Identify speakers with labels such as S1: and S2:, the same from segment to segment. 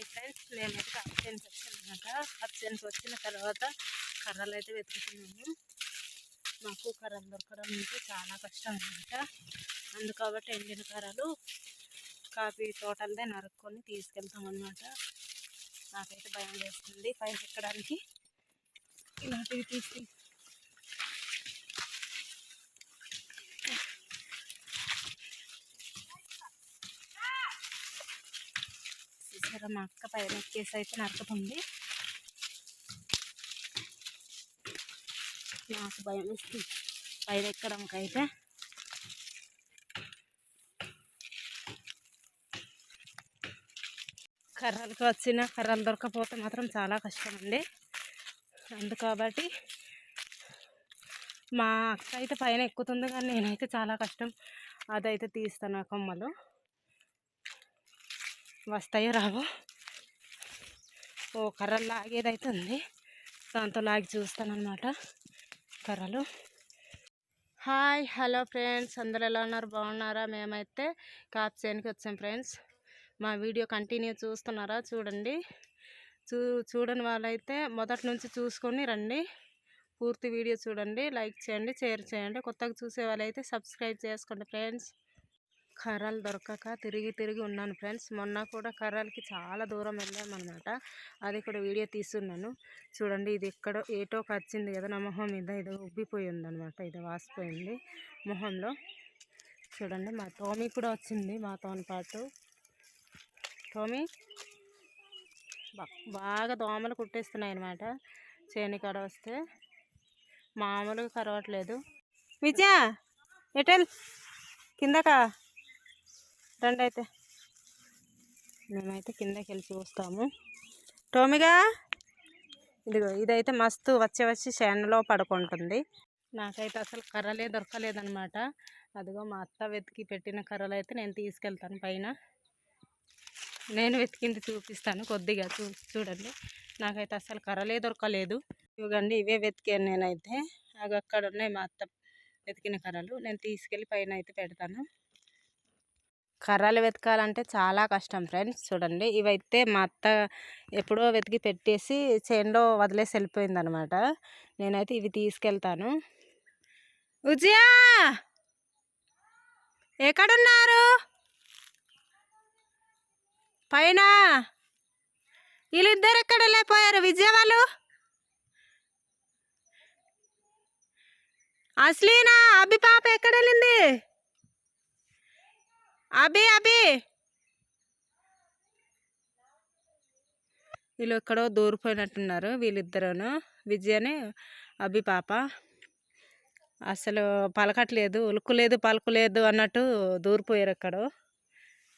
S1: Hi friends మేమైతే absence వచ్చామన్నమాట absence వచ్చిన తర్వాత కర్రలు అయితే వెతుకుతున్నాము. మాకు కర్రలు దొరకడం అంటే చాలా కష్టం అనమాట అందుకబట్టి ఎండిన కర్రలు? కాఫీ తోటలదే నరుక్కొని తీసుకెళ్తాం అనమాట నాకైతే భయం వేస్తుంది. పైన ఎక్కడానికి ఇలాంటివి తీసుకెళ్తాం చూసారా మా అక్క పైన ఎక్కేసి అయితే నరుకుతుంది. నాకు భయం వేస్తుంది. పైన ఎక్కడానికి అయితే కర్రలకు వచ్చిన కర్రలు దొరకపోతే మాత్రం చాలా కష్టం అండి అందు కాబట్టి మా అక్క అయితే పైన ఎక్కుతుంది కానీ నేనైతే చాలా కష్టం. అదైతే తీస్తాను ఆ కొమ్మలు. వస్తాయో రావో. ఓ కర్రలు లాగేదైతే ఉంది దాంతో లాగి చూస్తాను అనమాట కర్రలు. Hi hello friends. అందరు ఎలా ఉన్నారు? బాగున్నారా? మేమైతే కాప్సేనికి వచ్చాం ఫ్రెండ్స్. మా వీడియో కంటిన్యూ చూస్తున్నారా? చూడండి. చూ చూడని వాళ్ళైతే మొదటి నుంచి చూసుకొని రండి. పూర్తి వీడియో చూడండి. లైక్ చేయండి షేర్ చేయండి. కొత్తగా చూసే వాళ్ళైతే సబ్స్క్రైబ్ చేసుకోండి ఫ్రెండ్స్. కర్రలు దొరకక తిరిగి తిరిగి ఉన్నాను ఫ్రెండ్స్. మొన్న కూడా కర్రలకి చాలా దూరం వెళ్ళామన్నమాట. అది కూడా వీడియో తీస్తున్నాను. చూడండి ఇది ఎక్కడో ఏటో వచ్చింది కదా నా మొహం మీద ఇది ఉబ్బిపోయి ఉందనమాట ఇది వాసిపోయింది మొహంలో. చూడండి మా టోమీ కూడా వచ్చింది మాతో పాటు. టోమీ బా- బాగా దోమలు కుట్టేస్తున్నాయి అనమాట చేని కాడ వస్తే మామూలుగా కరవట్లేదు. విజయ ఎటెల్ కిందకా? రండి అయితే మేమైతే కిందకి వెళ్ళి చూస్తాము. టోమిగా ఇదిగో ఇదైతే మస్తు వచ్చి వచ్చి చేనులో పడుకుంటుంది. నాకైతే అసలు కర్రలే దొరకలేదనమాట అదిగో మా అత్త వెతికి పెట్టిన కర్రలు అయితే నేను తీసుకెళ్తాను పైన. నేను వెతికింది చూపిస్తాను కొద్దిగా చూ చూడండి. నాకైతే అసలు కర్రలే దొరకలేదు. ఇవ్వండి ఇవే వెతికాను నేనైతే. అవి అక్కడ ఉన్నాయి మా అత్త వెతికిన కర్రలు. నేను తీసుకెళ్ళి పైన అయితే పెడతాను. కర్రలు వెతకాలంటే చాలా కష్టం ఫ్రెండ్స్ చూడండి. ఇవైతే మా అత్త ఎప్పుడో వెతికి పెట్టేసి చేనులో వదిలేసి వెళ్ళిపోయిందనమాట నేనైతే ఇవి తీసుకెళ్తాను. ఉజియా ఎక్కడున్నారు? పైన? వీళ్ళిద్దరు ఎక్కడ వెళ్ళిపోయారు విజయ వాళ్ళు అసలీనా అభిపాప ఎక్కడ వెళ్ళింది? అభి అభి వీళ్ళు ఎక్కడో దూరిపోయినట్టున్నారు వీళ్ళిద్దరును. విజయని అభి పాప. అసలు పలకట్లేదు ఉలుకులేదు పలుకులేదు అన్నట్టు దూరిపోయారు ఎక్కడో.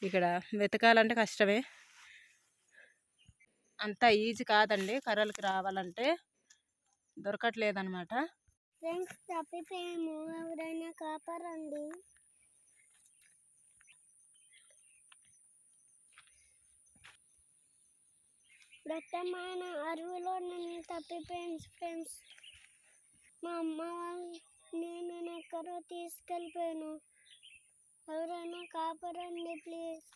S1: ఇక్కడ వెతకాలంటే కష్టమే. అంత ఈజీ కాదండి కర్రలకి రావాలంటే. దొరకట్లేదు అనమాట
S2: ఫ్రెండ్స్ తప్పిపోయాము. ఎవరైనా కాపారండి దట్టమైన అరువులో నేను తప్పిపోయాను ఫ్రెండ్స్. మా అమ్మ వాళ్ళు నేను ఎక్కడో తీసుకెళ్ళిపోయాను. ఎవరైనా కాపారండి ప్లీజ్.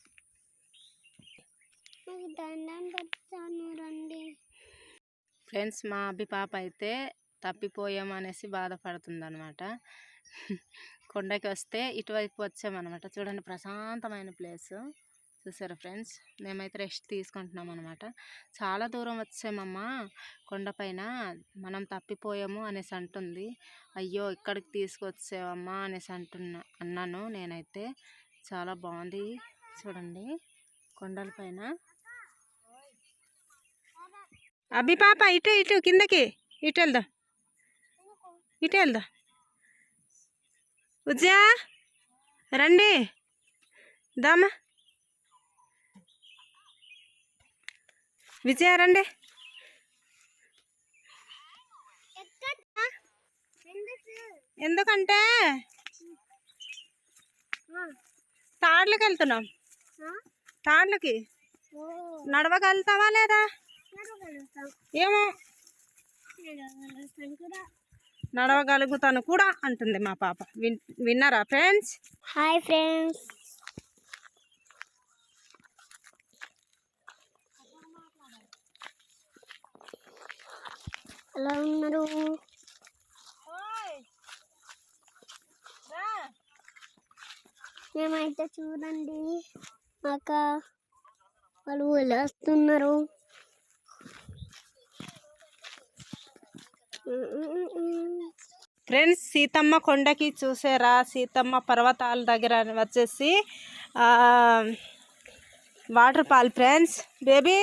S2: నాకు దండం పెడతాను రండి.
S1: ఫ్రెండ్స్ మా అబ్బి పాప అయితే తప్పిపోయాం అనేసి బాధపడుతుంది అనమాట కొండకి వస్తే ఇటువైపు వచ్చామన్నమాట. చూడండి ప్రశాంతమైన ప్లేస్. చూసారా ఫ్రెండ్స్. మేమైతే రెస్ట్ తీసుకుంటున్నాం అనమాట చాలా దూరం వచ్చామమ్మా. కొండపైన మనం తప్పిపోయాము అనేసి అంటుంది. అయ్యో ఇక్కడికి తీసుకొచ్చావమ్మా అనేసి అంటున్నా అన్నాను నేనైతే. చాలా బాగుంది చూడండి కొండలపైన అభి పాప ఇటు ఇటు కిందకి. ఇటు వెళ్దాం. ఇటు వెళ్దాం. ఉజ్జా రండి. దామా. విజయ రండి. ఎందుకంటే తాడ్లకి వెళ్తున్నాం. తాడ్లకి. నడవగలుగుతావా లేదా? ఏమో. నడవగలుగుతాను కూడా అంటుంది మా పాప. విన్ విన్నారా ఫ్రెండ్స్?
S2: Hi friends. ఎలా ఉన్నారు? మేమైతే చూడండి అక్క వాళ్ళు వెళ్ళేస్తున్నారు
S1: ఫ్రెండ్స్ సీతమ్మ కొండకి చూసారా? సీతమ్మ పర్వతాల దగ్గర వచ్చేసి ఆ, వాటర్ ఫాల్ ఫ్రెండ్స్. బేబీ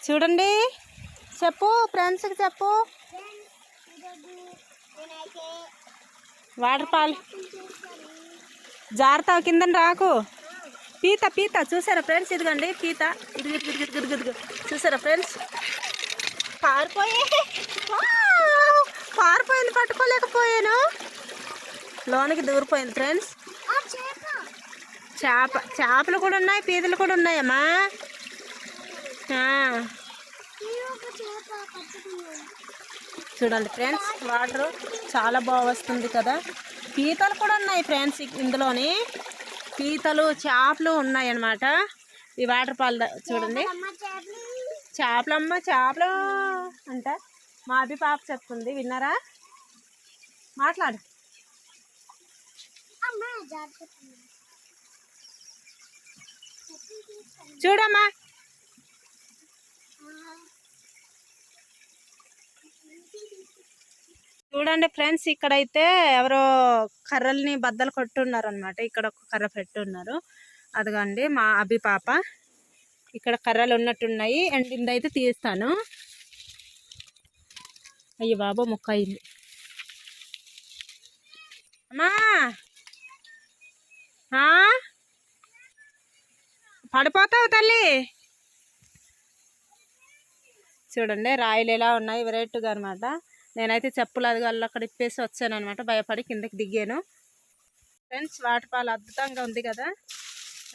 S1: చూడండి. చెప్పు ఫ్రెండ్స్కి చెప్పు. వాటర్ ఫాల్ జారుతావు కింద రాకు. పీత పీత చూసారా ఫ్రెండ్స్? ఇదిగోండి పీత. ఇదిగు ఇదిగు ఇదిగు ఇదిగు చూసారా ఫ్రెండ్స్? పారిపోయి. పారిపోయింది పట్టుకోలేకపోయాను. లోనికి దూరిపోయింది ఫ్రెండ్స్. చేప చేపలు కూడా ఉన్నాయి పీతలు కూడా ఉన్నాయమ్మా. చూడండి ఫ్రెండ్స్ వాటర్ చాలా బాగా వస్తుంది కదా. పీతలు కూడా ఉన్నాయి ఫ్రెండ్స్ ఇందులోని. పీతలు చేపలు ఉన్నాయి అన్నమాట ఈ వాటర్ ఫాల్ చూడండి. చేపలమ్మ చేపలు అంట. మా అభి పాప చెప్తుంది విన్నారా? మాట్లాడు. చూడమ్మా. చూడండి ఫ్రెండ్స్ ఇక్కడైతే ఎవరో కర్రల్ని బద్దలు కొట్టున్నారు అనమాట ఇక్కడ ఒక కర్ర పెట్టున్నారు. అదిగండి మా అభి పాప. ఇక్కడ కర్రలు ఉన్నట్టున్నాయి. అండ్ ఇందైతే తీస్తాను. అయ్యో బాబు ముక్క అయింది. అమ్మా! పడిపోతావు తల్లి. చూడండి రాయలు ఎలా ఉన్నాయి వెరైటీగా అనమాట నేనైతే చెప్పులు అది వాళ్ళు అక్కడ ఇప్పేసి వచ్చాను అనమాట భయపడి కిందకి దిగాను. ఫ్రెండ్స్ వాటర్ ఫాల్ అద్భుతంగా ఉంది కదా?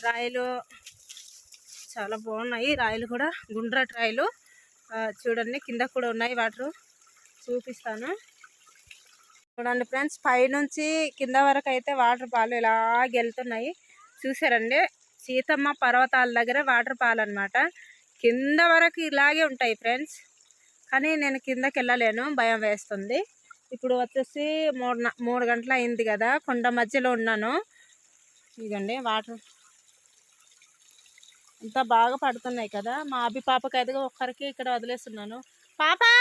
S1: రాయిలు చాలా బాగున్నాయి. రాయిలు కూడా గుండ్రటి రాయిలు. చూడండి కింద కూడా ఉన్నాయి వాటర్. చూపిస్తాను. చూడండి ఫ్రెండ్స్ పైనుంచి కింద వరకు అయితే వాటర్ ఫాల్ ఇలా వెళ్తున్నాయి. చూసారండి సీతమ్మ పర్వతాల దగ్గర వాటర్ పాలు అనమాట కింద వరకు ఇలాగే ఉంటాయి ఫ్రెండ్స్. కానీ నేను కిందకి వెళ్ళలేను భయం వేస్తుంది. ఇప్పుడు వచ్చేసి మూడు న- మూడు గంటలు అయింది కదా కొండ మధ్యలో ఉన్నాను. ఇదండి వాటర్. అంతా బాగా పడుతున్నాయి కదా మా అభి పాపకి అయితే ఒక్కరికి ఇక్కడ వదిలేస్తున్నాను. పాపా!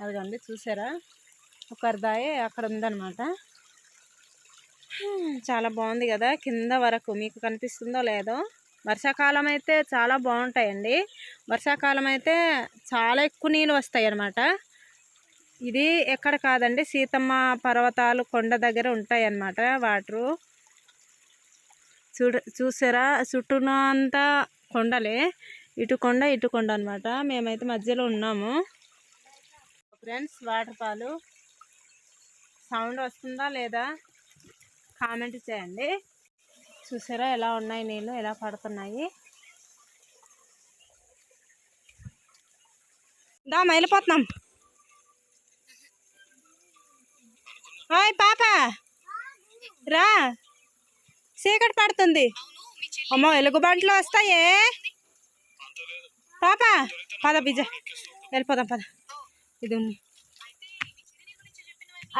S1: అదిగండి చూసారా? ఒకరి దాయి అక్కడ ఉందన్నమాట. చాలా బాగుంది కదా కింద వరకు మీకు కనిపిస్తుందో లేదో. వర్షాకాలం అయితే చాలా బాగుంటాయండి. వర్షాకాలం అయితే చాలా ఎక్కువ నీళ్ళు వస్తాయి అన్నమాట ఇది ఎక్కడ కాదండి సీతమ్మ పర్వతాలు కొండ దగ్గర ఉంటాయి అన్నమాట వాటరు. చూడ చూసారా? చుట్టూన అంతా కొండలే. ఇటు కొండ ఇటు కొండ అనమాట మేమైతే మధ్యలో ఉన్నాము. ఫ్రెండ్స్ వాటర్ ఫాలు సౌండ్ వస్తుందా లేదా? కామెంట్ చేయండి. చూసారా ఎలా ఉన్నాయి నీళ్ళు ఎలా పడుతున్నాయి? దా వెళ్ళిపోతున్నాం ఓయ్ పాప. రా. చీకటి పడుతుంది. అమ్మో ఎలుగుబంట్లు వస్తాయే. పాప పద బిజ. వెళ్ళిపోదాం పద. ఇది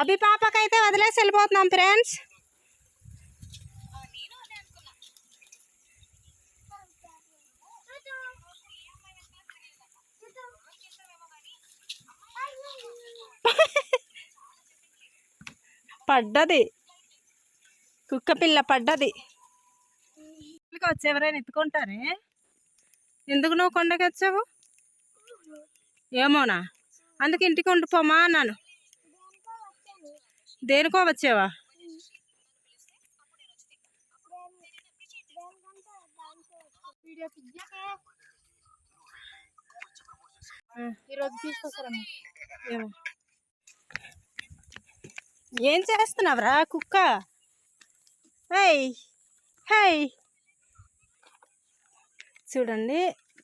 S1: అభి పాపకైతే వదిలేసి వెళ్ళిపోతున్నాం ఫ్రెండ్స్. పడ్డది. కుక్క పిల్ల పడ్డది. వచ్చి ఎవరైనా ఎత్తుకుంటారే? ఎందుకు నువ్వు కొండకి వచ్చావు? ఏమోనా? అందుకే ఇంటికి ఉండిపోమా అన్నాను. దేనికో వచ్చావా?
S2: ఈరోజు తీసుకొస్తారమ్మ
S1: ఏమో. ఏం చేస్తున్నావురా కుక్క? హై హై చూడండి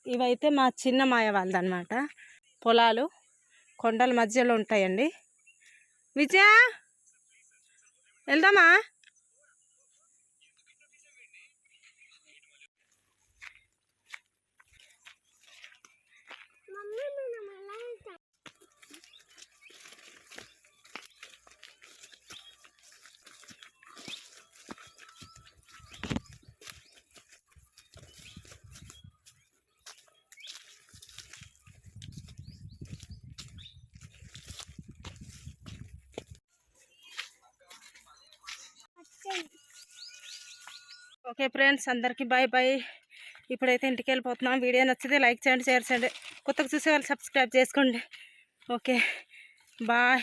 S1: ఇవైతే మా చిన్న మాయ వాళ్ళదన్నమాట. పొలాలు కొండల మధ్యలో ఉంటాయండి. విజయ వెళ్దామా
S2: మమ్మీ మనం ఎలా
S1: ఓకే ఫ్రెండ్స్ అందరికీ బాయ్ బాయ్. ఇప్పుడైతే ఇంటికి వెళ్ళిపోతున్నాం వీడియో నచ్చితే లైక్ చేయండి షేర్ చేయండి. కొత్తగా చూసే వాళ్ళు సబ్స్క్రైబ్ చేసుకోండి. Okay bye.